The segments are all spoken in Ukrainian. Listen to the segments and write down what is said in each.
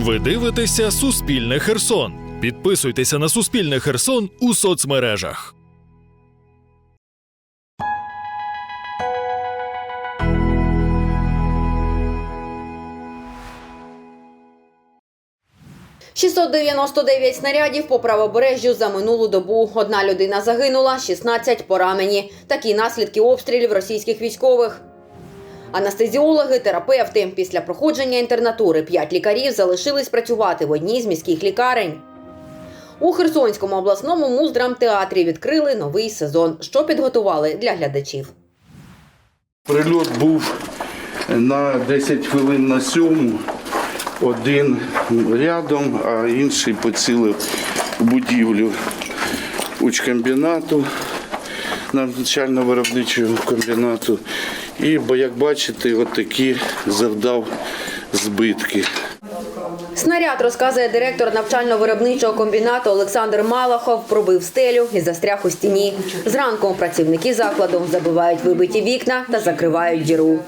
Ви дивитеся Суспільне Херсон. Підписуйтеся на Суспільне Херсон у соцмережах. – 699 снарядів по правобережжю за минулу добу. Одна людина загинула, 16 поранені. Такі наслідки обстрілів російських військових. Анестезіологи, терапевти. Після проходження інтернатури п'ять лікарів залишились працювати в одній з міських лікарень. У Херсонському обласному муздрамтеатрі відкрили новий сезон, що підготували для глядачів. Прильот був на 10 хвилин на сьому, один рядом, а інший поцілив будівлю учкомбінату, навчально-виробничого комбінату. І, бо як бачите, от такі завдав збитки. Снаряд, розказує директор навчально-виробничого комбінату Олександр Малахов, пробив стелю і застряг у стіні. Зранку працівники закладу забивають вибиті вікна та закривають діру.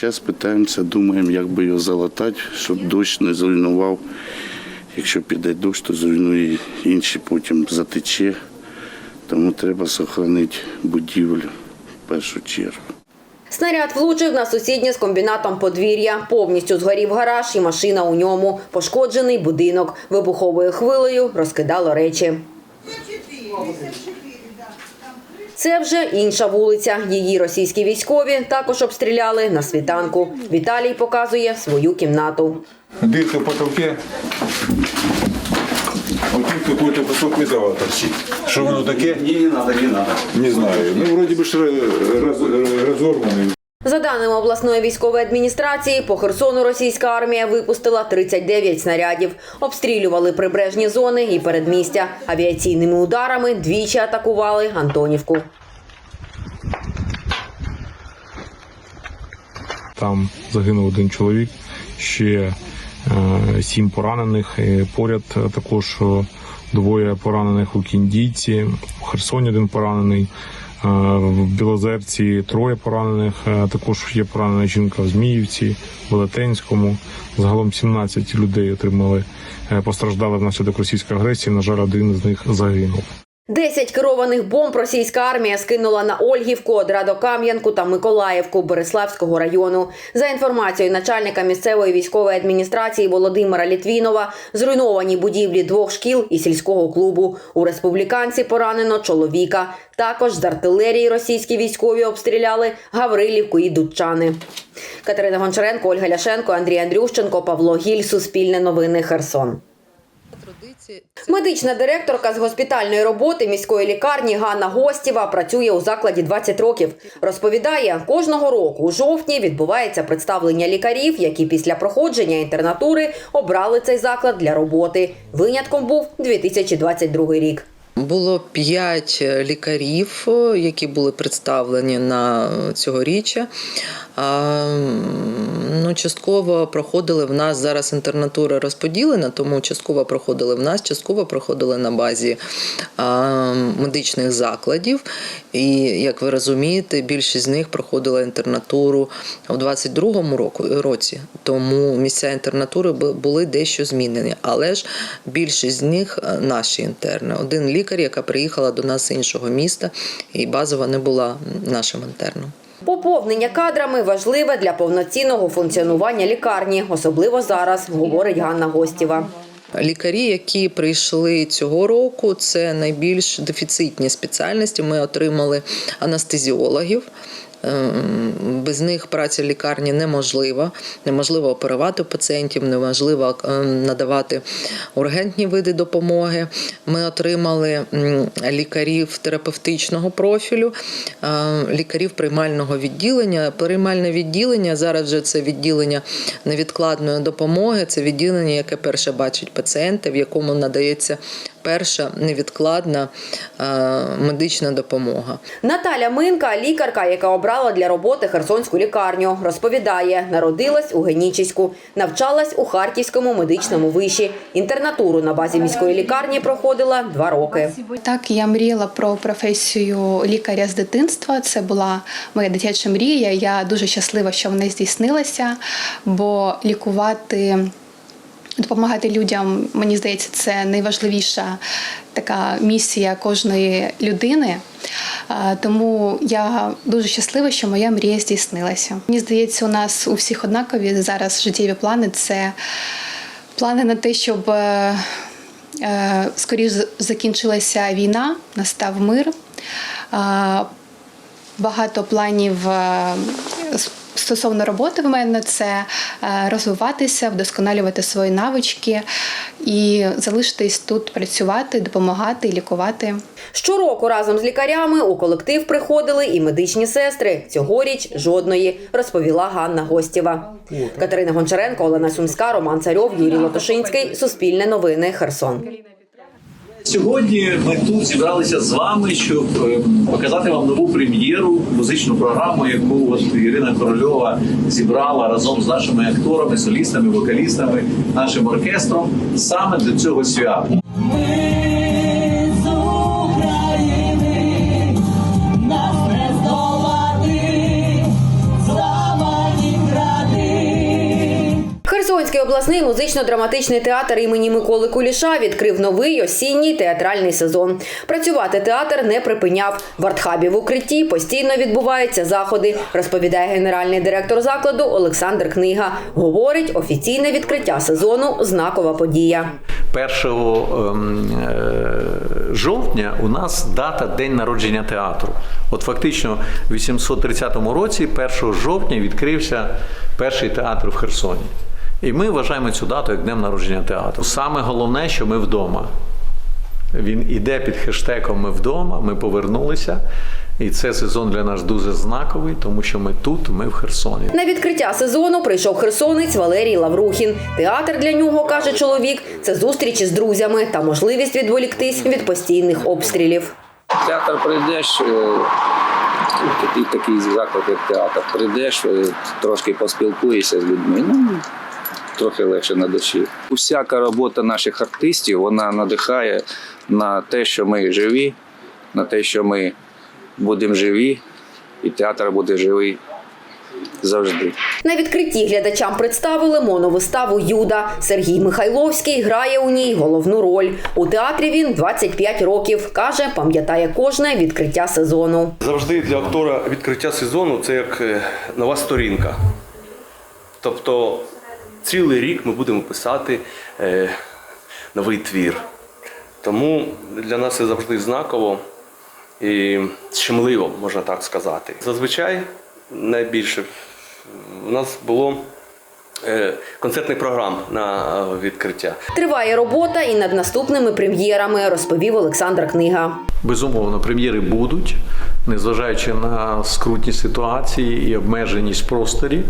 Зараз питаємося, думаємо, як би його залатати, щоб дощ не зруйнував. Якщо піде дощ, то зруйнує інші, потім затече. Тому треба зберігати будівлю в першу чергу. Снаряд влучив на сусіднє з комбінатом подвір'я. Повністю згорів гараж і машина у ньому. Пошкоджений будинок. Вибуховою хвилею розкидало речі. Це вже інша вулиця. Її російські військові також обстріляли на світанку. Віталій показує свою кімнату. Дырка в потолке. Вот тут какой-то кусок металла торчит. Что оно таке? Не, не надо, не надо. Не знаю. Ну, вроде бы ж раз, разорванный. За даними обласної військової адміністрації, по Херсону російська армія випустила 39 снарядів. Обстрілювали прибережні зони і передмістя. Авіаційними ударами двічі атакували Антонівку. Там загинув один чоловік, ще сім поранених. Поряд е, також е, двоє поранених у Кіндійці, у Херсоні один поранений. е, В Білозерці троє поранених. е, Також є поранена жінка в Зміївці, Велетенському. Загалом 17 людей отримали е, постраждали внаслідок російської агресії. На жаль, один з них загинув. Десять керованих бомб російська армія скинула на Ольгівку, Одрадокам'янку та Миколаївку Береславського району. За інформацією начальника місцевої військової адміністрації Володимира Літвінова, зруйновані будівлі двох шкіл і сільського клубу. У республіканці поранено чоловіка. Також з артилерії російські військові обстріляли Гаврилівку і Дудчани. Катерина Гончаренко, Ольга Ляшенко, Андрій Андрющенко, Павло Гіль. Суспільне новини Херсон. Медична директорка з госпітальної роботи міської лікарні Ганна Гостєва працює у закладі 20 років. Розповідає, кожного року у жовтні відбувається представлення лікарів, які після проходження інтернатури обрали цей заклад для роботи. Винятком був 2022 рік. Було п'ять лікарів, які були представлені на цьогоріччя. Частково проходили в нас зараз інтернатура розподілена, тому частково проходили в нас, частково проходили на базі медичних закладів. І як ви розумієте, більшість з них проходила інтернатуру у 22-му року році. Тому місця інтернатури бу- були дещо змінені. Але ж більшість з них е, наші інтерни. Один лікар, яка приїхала до нас з іншого міста, і базово не була нашим інтерном. Поповнення кадрами важливе для повноцінного функціонування лікарні, особливо зараз, говорить Ганна Гостєва. Лікарі, які прийшли цього року, це найбільш дефіцитні спеціальності. Ми отримали анестезіологів. Ем, Без них праця в лікарні неможлива. Неможливо оперувати пацієнтів, неможливо ем, надавати ургентні види допомоги. Ми отримали лікарів терапевтичного профілю, е, лікарів приймального відділення. Приймальне відділення зараз вже це відділення невідкладної допомоги. Це відділення, яке перше бачить пацієнта, в якому надається перша невідкладна е, медична допомога. Наталя Минка, лікарка, яка обрала для роботи Херсонську лікарню, розповідає, народилась у Генічеську, навчалась у Харківському медичному виші. Інтернатуру на базі міської лікарні проходила два роки. Так, я мріяла про професію лікаря з дитинства. Це була моя дитяча мрія. Я дуже щаслива, що вона здійснилася, бо лікувати Допомагати людям, мені здається, це найважливіша така місія кожної людини. Тому я дуже щаслива, що моя мрія здійснилася. Мені здається, у нас у всіх однакові зараз життєві плани це плани на те, щоб е, е, скоріш закінчилася війна, настав мир. Багато планів е, стосовно роботи в мене це е, розвиватися, вдосконалювати свої навички і залишитись тут працювати, допомагати, лікувати. Щороку разом з лікарями у колектив приходили і медичні сестри. Цьогоріч жодної, розповіла Ганна Гостєва. Катерина Гончаренко, Олена Сумська, Роман Царьов, Юрій Лотошинський. Суспільне новини. Херсон. Сьогодні ми тут зібралися з вами, щоб е, показати вам нову прем'єру, музичну програму, яку от Ірина Корольова зібрала разом з нашими акторами, солістами, вокалістами, нашим оркестром саме до цього свята. Херсонський обласний музично-драматичний театр імені Миколи Куліша відкрив новий осінній театральний сезон. Працювати театр не припиняв. В артхабі в укритті постійно відбуваються заходи, розповідає генеральний директор закладу Олександр Книга. Говорить, офіційне відкриття сезону знакова подія. 1 ем, е, жовтня у нас дата День народження театру. От фактично в 830 році, 1 жовтня, відкрився перший театр в Херсоні. І ми вважаємо цю дату як днем народження театру. Саме головне, що ми вдома. Він іде під хештегом Ми вдома, ми повернулися. І це сезон для нас дуже знаковий, тому що ми тут, ми в Херсоні. На відкриття сезону прийшов херсонець Валерій Лаврухін. Театр для нього, каже чоловік, це зустрічі з друзями та можливість відволіктись від постійних обстрілів. Театр прийдеш, е, такий, такий заклад, як театр, прийдеш, е, трошки поспілкуєшся з людьми. Ну, трохи легше на душі. Усяка робота наших артистів вона надихає на те, що ми живі, на те, що ми будемо живі, і театр буде живий завжди. На відкритті глядачам представили моновиставу Юда. Сергій Михайловський грає у ній головну роль. У театрі він 25 років. Каже, пам'ятає кожне відкриття сезону. Завжди для актора відкриття сезону це як е, нова сторінка. Тобто цілий рік ми будемо писати е, новий твір. Тому для нас це завжди знаково і щемливо, можна так сказати. Зазвичай найбільше у нас було е, концертних програм на е, відкриття. Триває робота і над наступними прем'єрами, розповів Олександр Книга. Безумовно, прем'єри будуть, незважаючи на скрутні ситуації і обмеженість в просторі,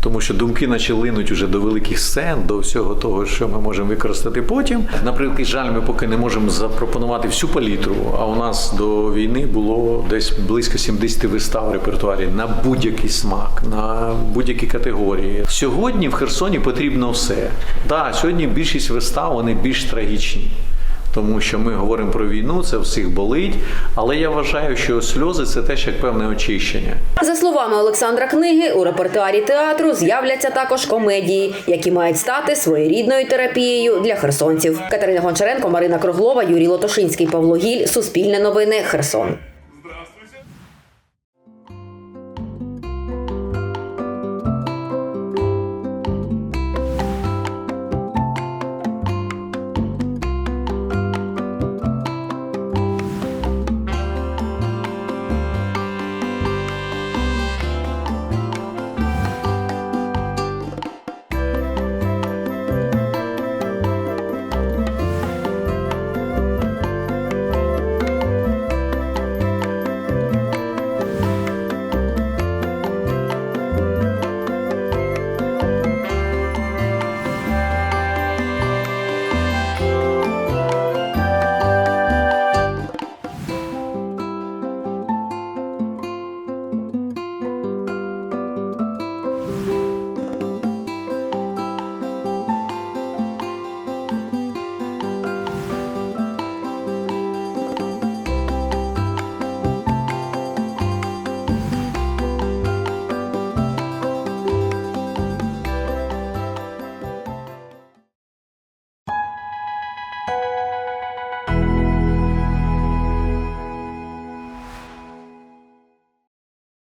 тому що думки наче линуть уже до великих сцен, до всього того, що ми можемо використати потім. На превеликий жаль, ми поки не можемо запропонувати всю палітру. А у нас до війни було десь близько 70 вистав в репертуарі на будь-який смак, на будь-які категорії. Сьогодні в Херсоні потрібно все. Так, сьогодні більшість вистав вони більш трагічні. Тому що ми говоримо про війну, це всіх болить. Але я вважаю, що сльози це теж як певне очищення. За словами Олександра Книги, у репертуарі театру з'являться також комедії, які мають стати своєрідною терапією для херсонців. Катерина Гончаренко, Марина Круглова, Юрій Лотошинський, Павло Гіль. Суспільне новини. Херсон.